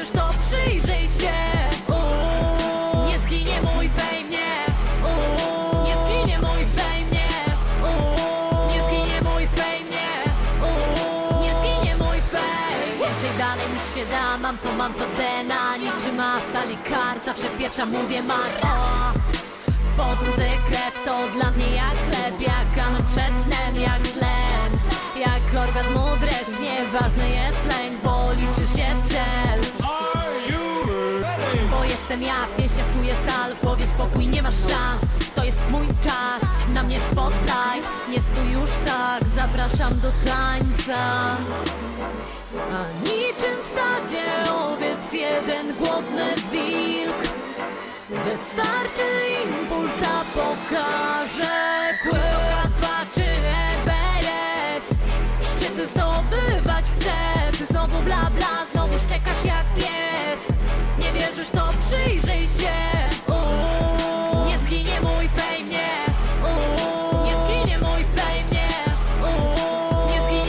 wierzysz, to przyjrzyj się. Nie zginie mój fame, nie Uuu, Nie zginie mój fame, nie Uuu, Nie zginie mój fame, nie zginie mój fame Więcej dalej niż się da, mam to, mam to DNA Niczym stali kar, zawsze pierwsza mówię masz o, Podróże krew to dla mnie jak chleb Jak kanon przed snem, jak tlen. Jak orgazm dreszcz, nieważny jest lęk Bo jestem ja W pięściach tu stal, w głowie spokój, nie masz szans. To jest mój czas, na mnie spotlight Nie stój już tak, zapraszam do tańca. A niczym w stadzie owiec jeden głodny wilk. Wystarczy impulsa, pokaże kłęba czy Szczyty zdobywać znowu bla bla, znowu szczek